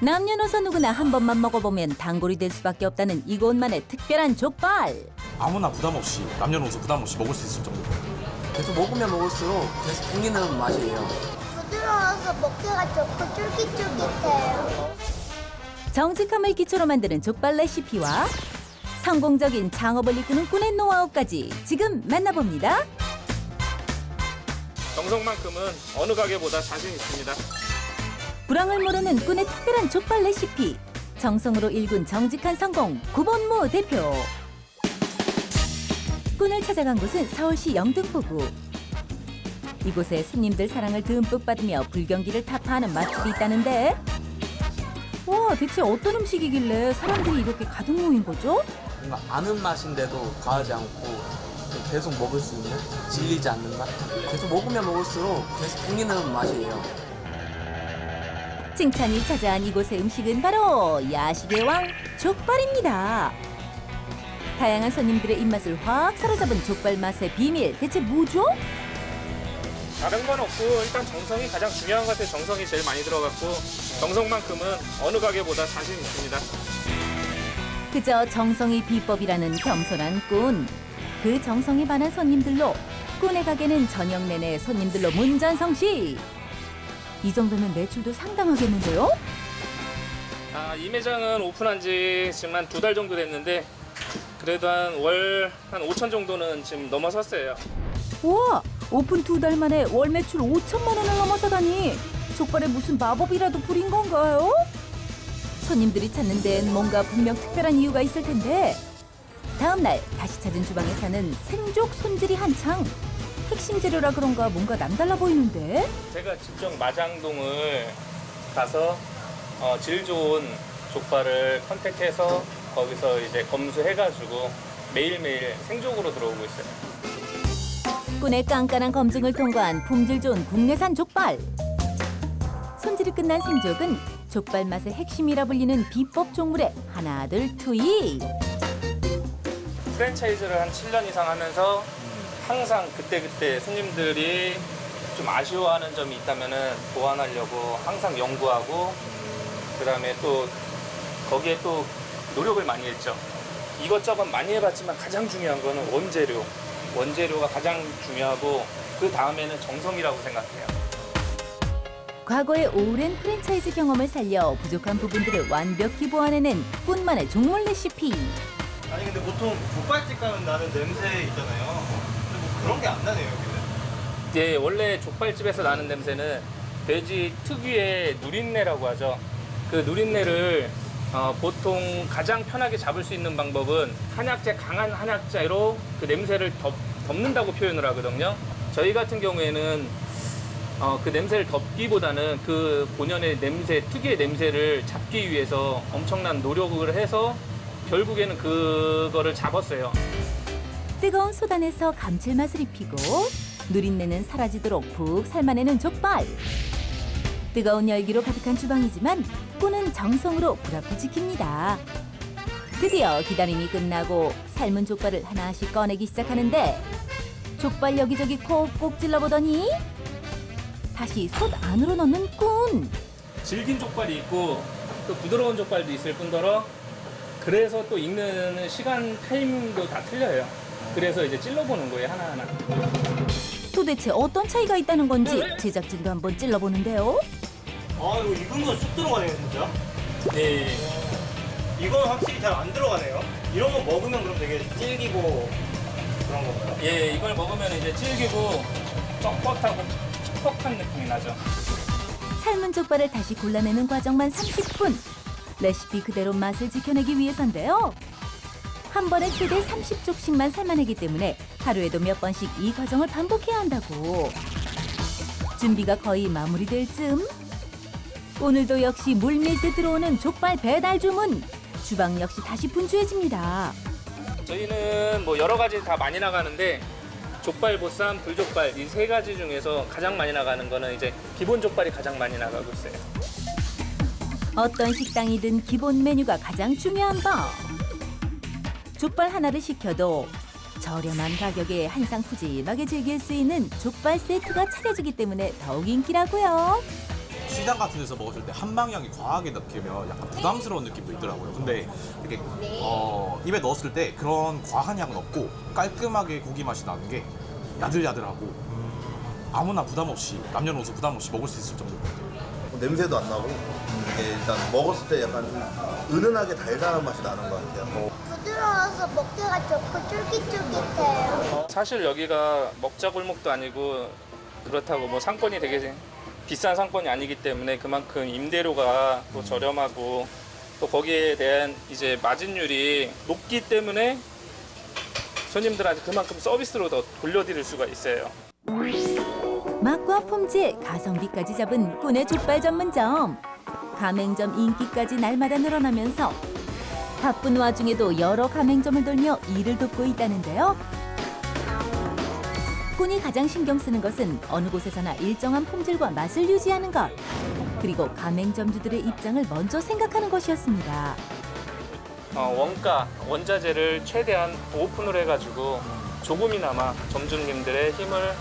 남녀노소 누구나 한 번만 먹어보면 단골이 될 수밖에 없다는 이곳만의 특별한 족발. 아무나 부담 없이 남녀노소 부담 없이 먹을 수 있을 정도. 계속 먹으면 먹을수록 계속 풍기는 맛이에요. 부드러워서 먹기가 좋고 쫄깃쫄깃해요. 정직함을 기초로 만드는 족발 레시피와 성공적인 창업을 이끄는 꾼의 노하우까지 지금 만나봅니다. 정성만큼은 어느 가게보다 자신 있습니다. 불황을 모르는 꾼의 특별한 족발 레시피. 정성으로 일군 정직한 성공 구본무 대표. 꾼을 찾아간 곳은 서울시 영등포구. 이곳에 손님들 사랑을 듬뿍 받으며 불경기를 타파하는 맛집이 있다는데. 와, 대체 어떤 음식이길래 사람들이 이렇게 가득 모인 거죠? 뭔가 아는 맛인데도 과하지 않고 계속 먹을 수 있는 질리지 않는 맛. 계속 먹으면 먹을수록 계속 풍기는 맛이에요. 칭찬이 찾아온 이곳의 음식은 바로 야식의 왕 족발입니다. 다양한 손님들의 입맛을 확 사로잡은 족발 맛의 비밀 대체 뭐죠? 다른 건 없고 일단 정성이 가장 중요한 것 같아요. 정성이 제일 많이 들어갔고 정성만큼은 어느 가게보다 자신 있습니다. 그저 정성이 비법이라는 겸손한 꾼. 그 정성이 반한 손님들로 꾼의 가게는 저녁 내내 손님들로 문전성시. 이 정도면 매출도 상당하겠는데요? 아, 이 매장은 오픈한 지 지금 한 두 달 정도 됐는데 그래도 한월한 5천 정도는 지금 넘어섰어요. 우와, 오픈 두 달 만에 월 매출 5천만 원을 넘어서다니 족발에 무슨 마법이라도 부린 건가요? 손님들이 찾는 데엔 뭔가 분명 특별한 이유가 있을 텐데 다음 날 다시 찾은 주방에 사는 생족 손질이 한창 핵심 재료라 그런가 뭔가 남달라 보이는데? 제가 직접 마장동을 가서 어, 질 좋은 족발을 컨택해서 거기서 이제 검수해가지고 매일매일 생족으로 들어오고 있어요. 꾼의 깐깐한 검증을 통과한 품질 좋은 국내산 족발. 손질이 끝난 생족은 족발 맛의 핵심이라 불리는 비법 종물에 하나둘 투입 프랜차이즈를 한 7년 이상 하면서 항상 그때그때 손님들이 좀 아쉬워하는 점이 있다면은 보완하려고 항상 연구하고 그다음에 또 거기에 또 노력을 많이 했죠. 이것저것 많이 해봤지만 가장 중요한 거는 원재료. 원재료가 가장 중요하고 그 다음에는 정성이라고 생각해요. 과거의 오랜 프랜차이즈 경험을 살려 부족한 부분들을 완벽히 보완해낸 꾼만의 종물 레시피 아니 근데 보통 족발집 가면 나는 냄새 있잖아요. 그런 게 안 나네요 여기는. 예, 원래 족발집에서 나는 냄새는 돼지 특유의 누린내라고 하죠. 그 누린내를 어, 보통 가장 편하게 잡을 수 있는 방법은 한약재 강한 한약재로 그 냄새를 덮, 덮는다고 표현을 하거든요. 저희 같은 경우에는 어, 그 냄새를 덮기보다는 그 본연의 냄새, 특유의 냄새를 잡기 위해서 엄청난 노력을 해서 결국에는 그거를 잡았어요. 뜨거운 소단에서 감칠맛을 입히고 누린내는 사라지도록 푹 삶아내는 족발. 뜨거운 열기로 가득한 주방이지만 꾼은 정성으로 불 앞을 지킵니다. 드디어 기다림이 끝나고 삶은 족발을 하나씩 꺼내기 시작하는데 족발 여기저기 콕콕 찔러보더니 다시 솥 안으로 넣는 꾼. 질긴 족발이 있고 또 부드러운 족발도 있을 뿐더러 그래서 또 익는 시간 타이밍도 다 틀려요. 그래서 이제 찔러보는 거예요 하나하나. 도대체 어떤 차이가 있다는 건지 제작진도 한번 찔러보는데요 아 이거 익은 건 쑥 들어가네요 진짜. 예. 이건 확실히 잘 안 들어가네요. 이런 거 먹으면 그럼 되게 질기고 그런 건가요? 예, 이걸 먹으면 이제 질기고 뻑뻑하고 퍽퍽한 느낌이 나죠. 삶은 족발을 다시 골라내는 과정만 30분. 레시피 그대로 맛을 지켜내기 위해서인데요. 한 번에 최대 30족씩만 삶아내기 때문에 하루에도 몇 번씩 이 과정을 반복해야 한다고. 준비가 거의 마무리될 즈음. 오늘도 역시 물밀듯 들어오는 족발 배달 주문. 주방 역시 다시 분주해집니다. 저희는 뭐 여러 가지 다 많이 나가는데 족발, 보쌈, 불족발 이 세 가지 중에서 가장 많이 나가는 거는 이제 기본 족발이 가장 많이 나가고 있어요. 어떤 식당이든 기본 메뉴가 가장 중요한 법. 족발 하나를 시켜도 저렴한 가격에 한상 푸짐하게 즐길 수 있는 족발 세트가 차려지기 때문에 더욱 인기라고요. 시장 같은 데서 먹었을 때 한방향이 과하게 넣히면 약간 부담스러운 느낌도 있더라고요. 근데 되게 어, 입에 넣었을 때 그런 과한 향은 없고 깔끔하게 고기 맛이 나는 게 야들야들하고 아무나 부담 없이 남녀노소 부담 없이 먹을 수 있을 정도. 냄새도 안 나고 이게 일단 먹었을 때 약간 은은하게 달달한 맛이 나는 것 같아요. 뭐 부드러워서 먹기가 좋고 쫄깃쫄깃해요. 사실 여기가 먹자 골목도 아니고 그렇다고 뭐 상권이 되게 비싼 상권이 아니기 때문에 그만큼 임대료가 또 저렴하고 또 거기에 대한 이제 마진율이 높기 때문에 손님들한테 그만큼 서비스로 더 돌려드릴 수가 있어요. 맛과 품질, 가성비까지 잡은 꾼의 족발 전문점. 가맹점 인기까지 날마다 늘어나면서 바쁜 와중에도 여러 가맹점을 돌며 일을 돕고 있다는데요. 꾼이 가장 신경 쓰는 것은 어느 곳에서나 일정한 품질과 맛을 유지하는 것. 그리고 가맹점주들의 입장을 먼저 생각하는 것이었습니다. 어, 원가, 원자재를 최대한 오픈을 해가지고 조금이나마 점주님들의 힘을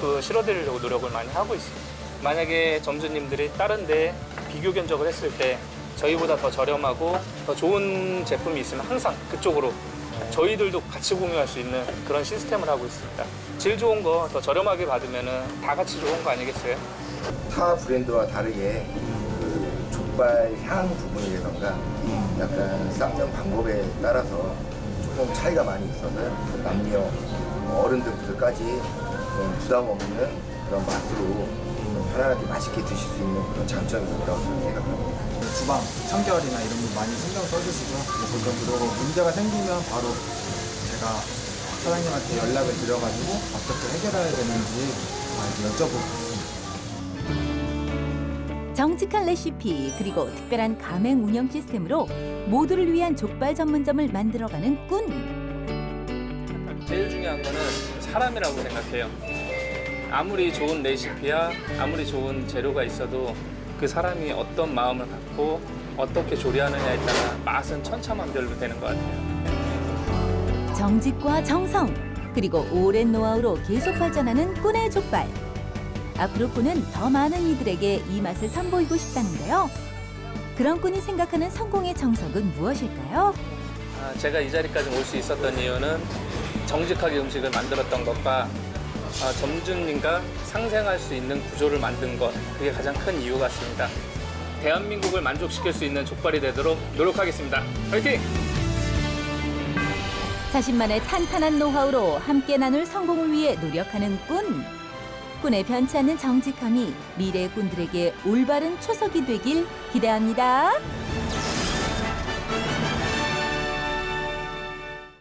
그 실어드리려고 노력을 많이 하고 있습니다. 만약에 점주님들이 다른 데 비교 견적을 했을 때 저희보다 더 저렴하고 더 좋은 제품이 있으면 항상 그쪽으로 저희들도 같이 공유할 수 있는 그런 시스템을 하고 있습니다. 질 좋은 거 더 저렴하게 받으면 다 같이 좋은 거 아니겠어요? 타 브랜드와 다르게 그 족발 향 부분이라던가 약간 삶는 방법에 따라서 조금 차이가 많이 있어서 남녀 어른들까지 좀 부담 없는 그런 맛으로 좀 편안하게 맛있게 드실 수 있는 그런 장점이 있다고 저는 생각합니다. 주방 청결이나 이런 거 많이 신경 써주시고 뭐그 정도로 문제가 생기면 바로 제가 사장님한테 연락을 드려가지고 어떻게 해결해야 되는지 많이 여쭤보고 정직한 레시피 그리고 특별한 가맹 운영 시스템으로 모두를 위한 족발 전문점을 만들어가는 꾼. 제일 중요한 거는 사람이라고 생각해요. 아무리 좋은 레시피야 아무리 좋은 재료가 있어도 그 사람이 어떤 마음을 갖고 어떻게 조리하느냐에 따라 맛은 천차만별로 되는 것 같아요. 정직과 정성 그리고 오랜 노하우로 계속 발전하는 꾼의 족발. 앞으로 꾼은 더 많은 이들에게 이 맛을 선보이고 싶다는데요. 그런 꾼이 생각하는 성공의 정석은 무엇일까요? 아, 제가 이 자리까지 올 수 있었던 이유는 정직하게 음식을 만들었던 것과 아, 점주님과 상생할 수 있는 구조를 만든 것 그게 가장 큰 이유 같습니다. 대한민국을 만족시킬 수 있는 족발이 되도록 노력하겠습니다. 화이팅! 자신만의 탄탄한 노하우로 함께 나눌 성공을 위해 노력하는 꾼. 꾼의 변치 않는 정직함이 미래의 꾼들에게 올바른 초석이 되길 기대합니다.